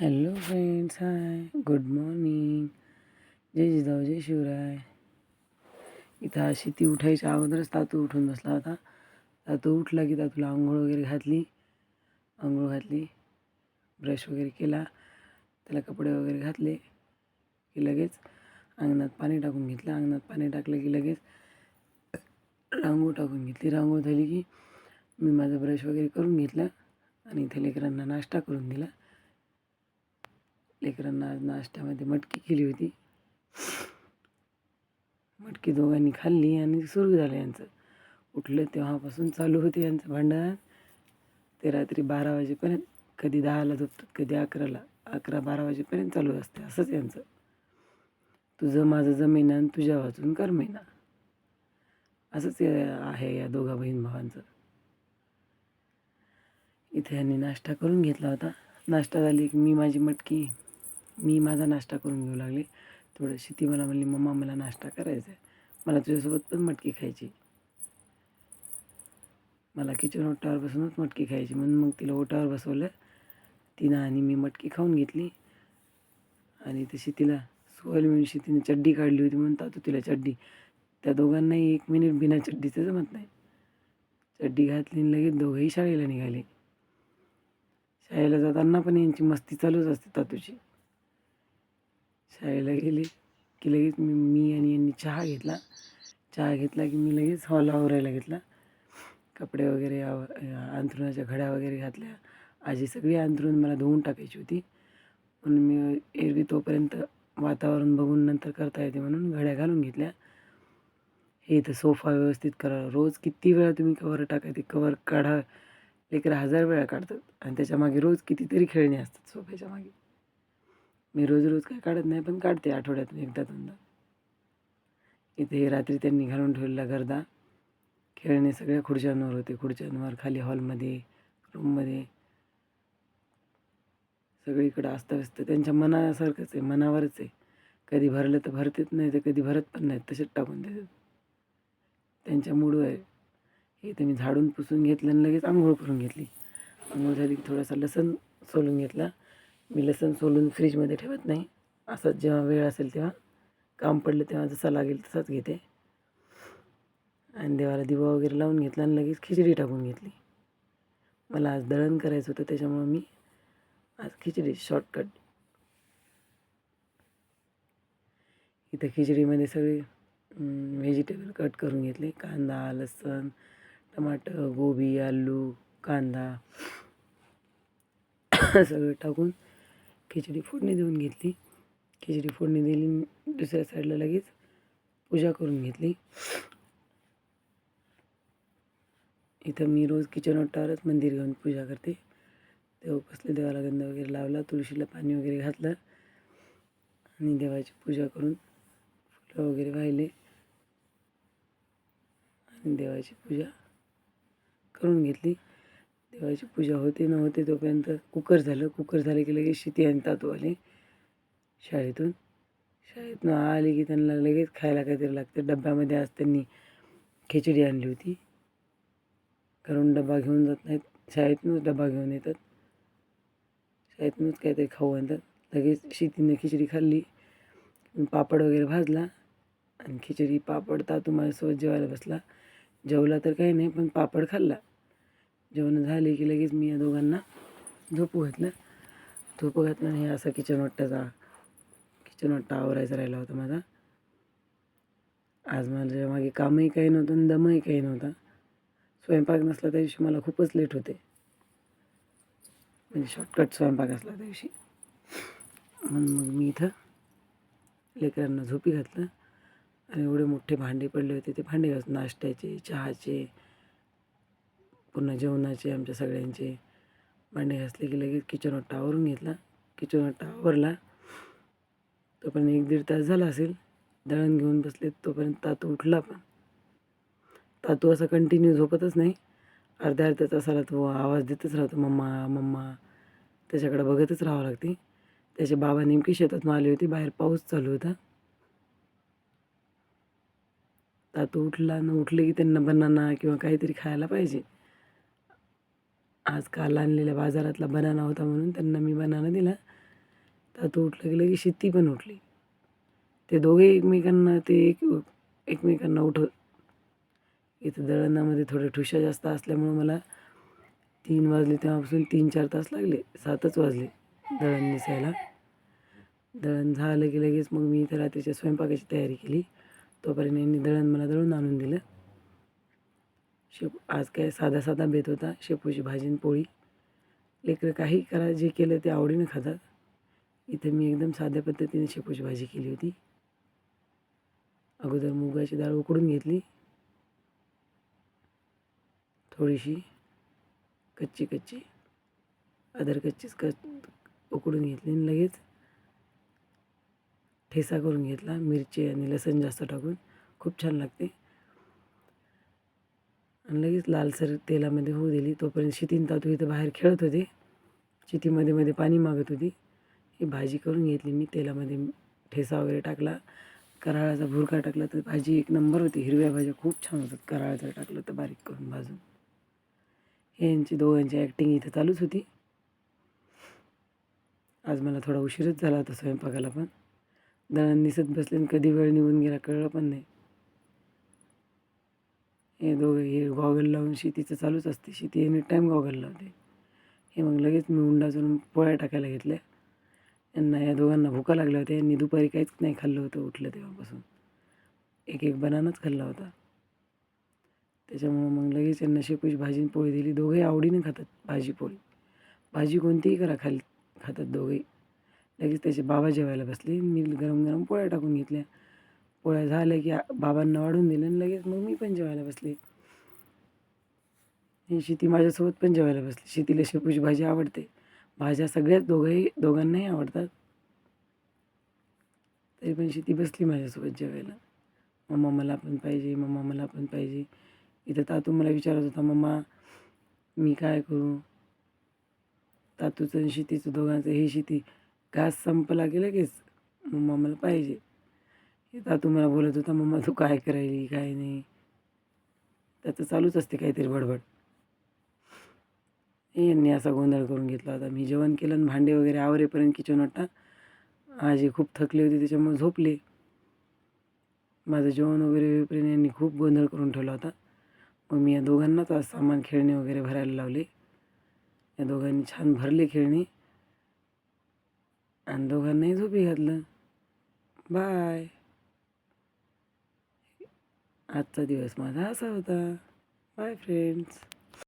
Hello friends hi good morning जय जिजाऊ जय शिवराय. इथं अशी ती उठायच्या अगोदरच तातू उठून बसला होता. तातू उठला की तातूला आंघोळ वगैरे घातली. आंघोळ घातली. ब्रश वगैरे केला. त्याला कपडे वगैरे घातले की लगेच अंगणात पाणी टाकून घेतलं. अंगणात पाणी टाकलं की लगेच रांगोळ टाकून घेतली. रांगोळ झाली की मी माझं ब्रश वगैरे करून घेतलं आणि इथे लेकरांना नाश्ता करून दिला. लेकरांना आज नाश्त्यामध्ये मटकी केली होती. मटकी दोघांनी खाल्ली आणि सुरू झालं यांचं. उठलं तेव्हापासून चालू होते यांचं भांडण. ते रात्री बारा वाजेपर्यंत कधी दहाला झोपतात कधी अकराला. अकरा बारा वाजेपर्यंत चालू असते असंच यांचं. तुझं माझं जमेना आणि तुझ्या वाचून कर महिना. असंच आहे या दोघा बहीण भावांचं. इथे यांनी नाश्ता करून घेतला होता. नाश्ता झाली की मी माझी मटकी मी माझा नाश्ता करून घेऊ लागले. थोडीशी ती मला म्हणली मम्मा मला नाश्ता करायचा आहे. मला तुझ्यासोबत पण मटकी खायची मला किचन ओटावर बसूनच मटकी खायची म्हणून मग तिला ओटावर बसवलं. तिनं आणि मी मटकी खाऊन घेतली. आणि तशी तिला सोयल मिळशी तिने चड्डी काढली होती. म्हणून तातू तिला चड्डी. त्या दोघांनाही एक मिनिट बिना चड्डीचं जमत नाही. चड्डी घातली आणि लगेच दोघंही शाळेला निघाले. शाळेला जाताना पण यांची मस्ती चालूच असते तातूची शाळेला गेले की लगेच मी मी आणि यांनी चहा घेतला. चहा घेतला की मी लगेच हॉल आवरायला घेतला. कपडे वगैरे आव अंथरुणाच्या घड्या वगैरे घातल्या. आजी सगळी अंथरुण मला धुवून टाकायची होती. म्हणून मी एरवी तोपर्यंत वातावरण बघून नंतर करता येते म्हणून घड्या घालून घेतल्या. हे इथं सोफा व्यवस्थित करा. रोज किती वेळा तुम्ही कवर टाका ते कवर काढा. लेकरं हजार वेळा काढतात. आणि त्याच्यामागे रोज कितीतरी खेळणी असतात सोफ्याच्या मागे. मी रोज रोज काय काढत नाही पण काढते आठवड्यातून एकदा दोनदा. इथे रात्री त्यांनी घालून ठेवलेला गर्दा. खेळणे सगळ्या खुर्च्यांवर होते. खुर्च्यांवर खाली हॉलमध्ये रूममध्ये. सगळीकडं अस्ताव्यस्त. त्यांच्या मनासारखंच आहे मनावरच आहे. कधी भरलं तर भरतेच नाही तर कधी भरत पण नाहीत तसेच टाकून देतात. त्यांच्या मूडवर आहे. इथे मी झाडून पुसून घेतलं आणि लगेच आंघोळ करून घेतली. आंघोळ झाली की थोडासा लसण सोलून घेतला. मी लसण सोलून फ्रीजमध्ये ठेवत नाही. असंच जेव्हा वेळ असेल तेव्हा काम पडलं तेव्हा जसा लागेल तसाच घेते. आणि देवाला दिवा वगैरे लावून घेतला आणि लगेच खिचडी टाकून घेतली. मला आज दळण करायचं होतं त्याच्यामुळं मी आज खिचडी शॉर्टकट इथं खिचडीमध्ये सगळे व्हेजिटेबल कट करून घेतले. कांदा लसण टमाटर गोबी आलू कांदा सगळं टाकून खिचडी फोडणी देऊन घेतली. खिचडी फोडणी दिली दुसऱ्या साईडला लगेच पूजा करून घेतली. इथं मी रोज किचन ओटावरच मंदिर घेऊन पूजा करते. तेव्हा बसले देवाला गंध वगैरे लावला तुळशीला पाणी वगैरे घातलं. आणि देवाची पूजा करून फुलं वगैरे वाहिले. आणि देवाची पूजा करून घेतली. देवाची पूजा होते न होते तोपर्यंत कुकर झालं. कुकर झालं की लगेच शेती आणतात आले. शाळेतून. शाळेतून आले की त्यांना लगेच खायला काहीतरी लागतं. डब्यामध्ये आज त्यांनी खिचडी आणली होती. करून डबा घेऊन जात नाहीत. शाळेतूनच डबा घेऊन येतात. शाळेतूनच काहीतरी खाऊ आणतात. लगेच शेतीनं खिचडी खाल्ली. पापड वगैरे भाजला. आणि खिचडी पापड तातू माझ्यासोबत जेवायला बसला. जेवला तर काही नाही पण पापड खाल्ला. जेवण झाले की लगेच मी या दोघांना झोपू घातलं. झोपू घातलं आणि हे असा किचन वाट्टाचा किचन वाट्टा आवरायचा राहिला होता माझा. आज माझ्या मागे कामही काही नव्हतं आणि दमही काही नव्हता. स्वयंपाक नसला त्या दिवशी मला खूपच लेट होते. म्हणजे शॉर्टकट स्वयंपाक असला त्या दिवशी. म्हणून मग मी इथं लेकरांना झोपी घातलं. आणि एवढे मोठे भांडे पडले होते. ते भांडे घास नाश्त्याचे चहाचे पुन्हा जेवणाचे आमच्या सगळ्यांचे भांडे घासले की लगेच किचन ओट्टा आवरून घेतला. किचन ओट्टा आवरला तोपर्यंत एक दीड तास झाला असेल. दळण घेऊन बसले तोपर्यंत तातू उठला पण. तातू असा कंटिन्यू झोपतच नाही. अर्ध्या अर्ध्या तासाला तो आवाज देतच राहतो. Mamma mamma. त्याच्याकडे बघतच राहावं लागते. त्याचे बाबा नेमकी शेतातून आले होते. बाहेर पाऊस चालू होता. तातू उठला न उठले की त्यांना बनाना किंवा काहीतरी खायला पाहिजे. आज काल आणलेल्या बाजारातला बनाना होता म्हणून त्यांना मी बनाना दिला. तातू उठलं की लगेच पण उठली. ते दोघे एकमेकांना ते एक एकमेकांना उठवत इथं दळणामध्ये थोड्या ठुशा जास्त असल्यामुळं मला तीन वाजले तेव्हापासून तीन चार तास लागले. सातच वाजले दळण निसायला. दळण झालं की लगेच मग मी इथं रात्रीच्या स्वयंपाकाची तयारी केली. तोपर्यंत यांनी दळण मला दळून आणून दिलं. शेप आज काय साधा साधा बेत होता शेपूची भाजी आणि पोळी. लेकरं काही करा जे केलं ते आवडीनं खातात. इथे मी एकदम साध्या पद्धतीने शेपूची भाजी केली होती. अगोदर मुगाची डाळ उकडून घेतली. थोडीशी कच्ची कच्ची अदर कच्चीच क उकडून घेतली आणि लगेच ठेसा करून घेतला मिरची आणि लसण जास्त टाकून. खूप छान लागते. आणि लगेच लालसर तेलामध्ये होऊ दिली. तोपर्यंत शितीन तातू इथं बाहेर खेळत होते. चितीमध्ये मध्ये पाणी मागत होती. ही भाजी करून घेतली मी. तेलामध्ये ठेसा वगैरे टाकला. कराळाचा भुरका टाकला तर भाजी एक नंबर होती. हिरव्या भाज्या खूप छान होतात कराळाचं टाकलं तर बारीक करून भाजून. हे यांची दोघांची ॲक्टिंग इथं चालूच होती. आज मला थोडा उशीरच झाला होता स्वयंपाकाला पण. दळण दिसत बसले आणि कधी वेळ निघून गेला कळलं पण नाही. हे दोघे हे गॉगल लावून शेतीचं चालूच असते. शेती एनी टाईम गॉगल लावते. हे मग लगेच मी उंडा पोळ्या टाकायला घेतल्या. यांना या दोघांना भुका लागल्या होत्या. यांनी दुपारी काहीच नाही खाल्लं होतं उठलं तेव्हापासून. एक एक बनानाच खाल्ला होता. त्याच्यामुळं मग लगेच यांना शेपूची भाजी पोळी दिली. दोघंही आवडीने खातात भाजी पोळी. भाजी कोणतीही करा खाल खातात दोघेही. लगेच त्याचे बाबा जेवायला बसले. मी गरम गरम पोळ्या टाकून घेतल्या. पोळ्या झाल्या की बाबांना वाढून दिलं आणि लगेच मग मी पण जेवायला बसले. ही शेती माझ्यासोबत पण जेवायला बसली. शेतीला शेपूची भाजी आवडते. भाज्या सगळ्याच दोघंही दोघांनाही आवडतात. तरी पण शेती बसली माझ्यासोबत जेवायला. मम्मा मला पण पाहिजे मम्मा मला पण पाहिजे. इथं तातू मला विचारत होता मम्मा मी काय करू? तातूचं आणि शेतीचं दोघांचं हे शेती. घास संपला की लगेच मम्मा मला पाहिजे. हे तुम्हाला मला बोलत होता मम्मा तू काय करायली? काय नाही. त्याचं चालूच असते काहीतरी बडबड. हे यांनी असा गोंधळ करून घेतला होता. मी जेवण केलं आणि भांडे वगैरे आवरेपर्यंत किचन वाटा आजी खूप थकली होती त्याच्यामुळे झोपले. माझं जेवण वगैरे होईपर्यंत यांनी खूप गोंधळ करून ठेवला होता. मग मी या दोघांनाच आज सामान खेळणे वगैरे भरायला लावले. या दोघांनी छान भरले खेळणी. आणि दोघांनाही झोपी घातलं. बाय. आजचा दिवस माझा असा होता. Bye friends